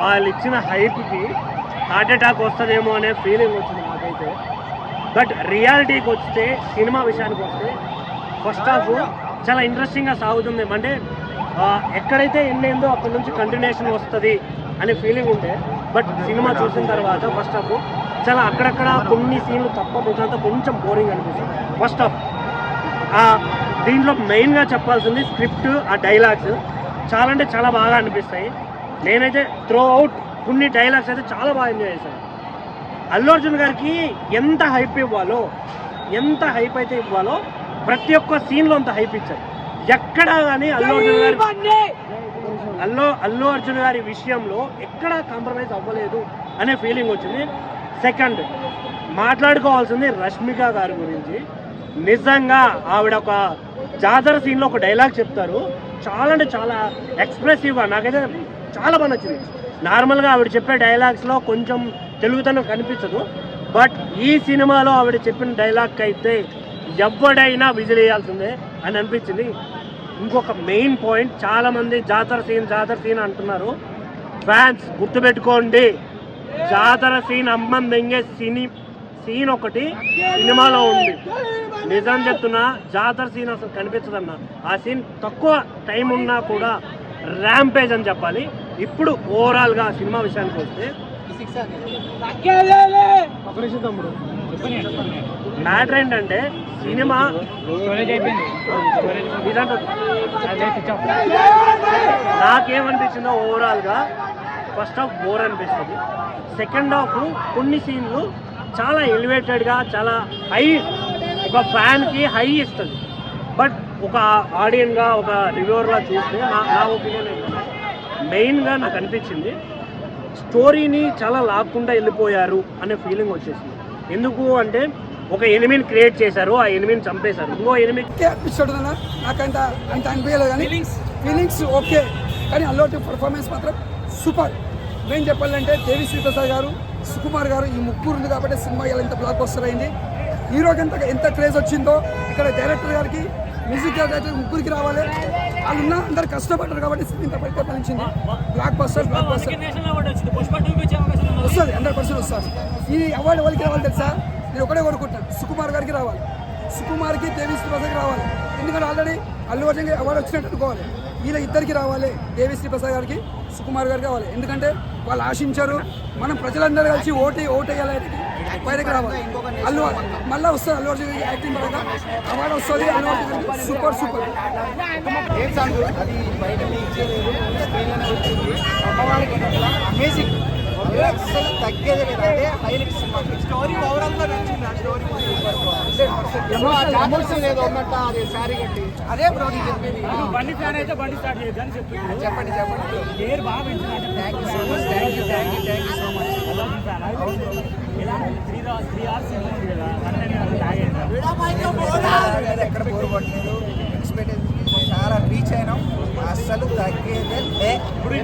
వాళ్ళు ఇచ్చిన హైప్కి heart attack వస్తుందేమో అనే ఫీలింగ్ వచ్చింది నాకైతే. బట్ రియాలిటీకి వస్తే సినిమా విషయానికి వస్తే ఫస్ట్ హాఫ్ చాలా ఇంట్రెస్టింగ్గా సాగుతుంది. అంటే ఎక్కడైతే ఎన్నైందో అక్కడ నుంచి కంటిన్యూషన్ వస్తుంది అనే ఫీలింగ్ ఉండే. బట్ సినిమా చూసిన తర్వాత ఫస్ట్ హాఫ్ చాలా అక్కడక్కడ కొన్ని సీన్లు తప్ప మిగతా కొంచెం బోరింగ్ అనిపిస్తుంది. ఫస్ట్ హాఫ్ దీంట్లో మెయిన్గా చెప్పాల్సింది స్క్రిప్ట్ ఆ డైలాగ్స్ చాలా అంటే చాలా బాగా అనిపిస్తాయి. నేనైతే త్రో అవుట్ కొన్ని డైలాగ్స్ అయితే చాలా బాగా ఎంజాయ్ చేశాను. అల్లు అర్జున్ గారికి ఎంత హైప్ ఇవ్వాలో ఎంత హైప్ అయితే ఇవ్వాలో ప్రతి ఒక్క సీన్లో అంత హైప్ ఇచ్చారు. ఎక్కడా కానీ అల్లు అర్జున్ గారి అల్లు అల్లు అర్జున్ గారి విషయంలో ఎక్కడా కాంప్రమైజ్ అవ్వలేదు అనే ఫీలింగ్ వచ్చింది. సెకండ్ మాట్లాడుకోవాల్సింది రష్మిక గారి గురించి. నిజంగా ఆవిడ ఒక జాతర సీన్లో ఒక డైలాగ్ చెప్తారు. చాలా అంటే చాలా ఎక్స్ప్రెసివ్గా నాకైతే చాలా బాగా నచ్చింది. నార్మల్గా ఆవిడ చెప్పే డైలాగ్స్లో కొంచెం తెలుగుతనం కనిపించదు. బట్ ఈ సినిమాలో ఆవిడ చెప్పిన డైలాగ్ అయితే ఎవడైనా విజిల్ వేయాల్సిందే అని అనిపించింది. ఇంకొక మెయిన్ పాయింట్ చాలామంది జాతర సీన్ జాతర సీన్ అంటున్నారు. ఫ్యాన్స్ గుర్తుపెట్టుకోండి. జాతర సీన్ అమ్మం దెంగే సినీ సీన్ ఒకటి సినిమాలో ఉంది. నిజం చెప్తున్నా జాతర సీన్ అసలు కనిపించదన్న. ఆ సీన్ తక్కువ టైం ఉన్నా కూడా ర్యాంపేజ్ అని చెప్పాలి. ఇప్పుడు ఓవరాల్గా సినిమా విషయానికి వస్తే మ్యాటర్ ఏంటంటే సినిమా నాకేమనిపించిందో ఓవరాల్గా ఫస్ట్ హాఫ్ బోర్ అనిపిస్తుంది. సెకండ్ హాఫ్ కొన్ని సీన్లు చాలా ఎలివేటెడ్గా చాలా హై ఒక ఫ్యాన్కి హై ఇస్తుంది. బట్ ఒక ఆడియన్గా ఒక రివ్యూవర్గా చూస్తే నా నా ఒపీనియన్ ఏంటంటే మెయిన్గా నాకు అనిపించింది స్టోరీని చాలా లాక్కుండా వెళ్ళిపోయారు అనే ఫీలింగ్ వచ్చేసింది. ఎందుకు అంటే ఒక ఎనిమిని క్రియేట్ చేశారు ఆ ఎనిమిని చంపేశారు. ఇంకో ఎనిమి నాకంత అంత అనిపించలేదు కానీ ఫీలింగ్స్ ఓకే కానీ అల్లోటి పర్ఫార్మెన్స్ మాత్రం సూపర్. నేను చెప్పాలంటే దేవి శ్రీప్రసాద్ గారు సుకుమార్ గారు ఈ ముగ్గురు ఉంది కాబట్టి సినిమా ఇలా ఎంత బ్లాక్ బస్టర్ అయింది. హీరోకి ఎంత ఎంత క్రేజ్ వచ్చిందో ఇక్కడ డైరెక్టర్ గారికి మ్యూజిక్ డైరెక్టర్ ముగ్గురికి రావాలి. వాళ్ళు ఉన్న అందరు కష్టపడ్డారు కాబట్టి ఇంత పలించింది బ్లాక్ బస్టర్ బ్లాక్ బస్టర్ వస్తుంది హండ్రెడ్ పర్సెంట్ వస్తుంది. ఈ అవార్డు ఎవరికి రావాలి తెలుసా? నేను ఒకటే కోరుకుంటున్నాను. సుకుమార్ గారికి రావాలి. సుకుమార్కి దేవి శ్రీప్రసాద్కి రావాలి. ఎందుకంటే ఆల్రెడీ అల్లు అర్జున్ అవార్డు వచ్చినట్టు అనుకోవాలి. వీళ్ళ ఇద్దరికి రావాలి దేవి శ్రీప్రసాద్ గారికి సుకుమార్ గారికి రావాలి. ఎందుకంటే వాళ్ళు ఆశించారు మనం ప్రజలందరూ కలిసి ఓటు ఓటు వేయాలని బయటకు రావాలి. అల్లు మళ్ళీ వస్తుంది అల్లు అర్జున్ యాక్టింగ్ పరంగా. అవార్డు వస్తుంది Allu Arjun. Super super. Amazing అసలు తగ్గేదే లేదు. అదే హైలైట్ సినిమా. స్టోరీ ఓవరాల్గా నచ్చింది. ఆ స్టోరీ ఎమోషన్ లేదు ఉన్నట్ట అది శారీ కట్టి. అదే బ్రో నేను చెప్పేది. బండి ఫ్యాన్ అయితే బండి స్టార్ట్ చేయొద్దు అని చెప్పి చెప్పండి. చెప్పండి thank you so much thank you thank you thank you so much ఎక్కడ బోర్ కొట్టలేదు ఎక్స్పెక్టేషన్ చాలా రీచ్ అయినాం. అసలు తగ్గేదే. ఇప్పుడు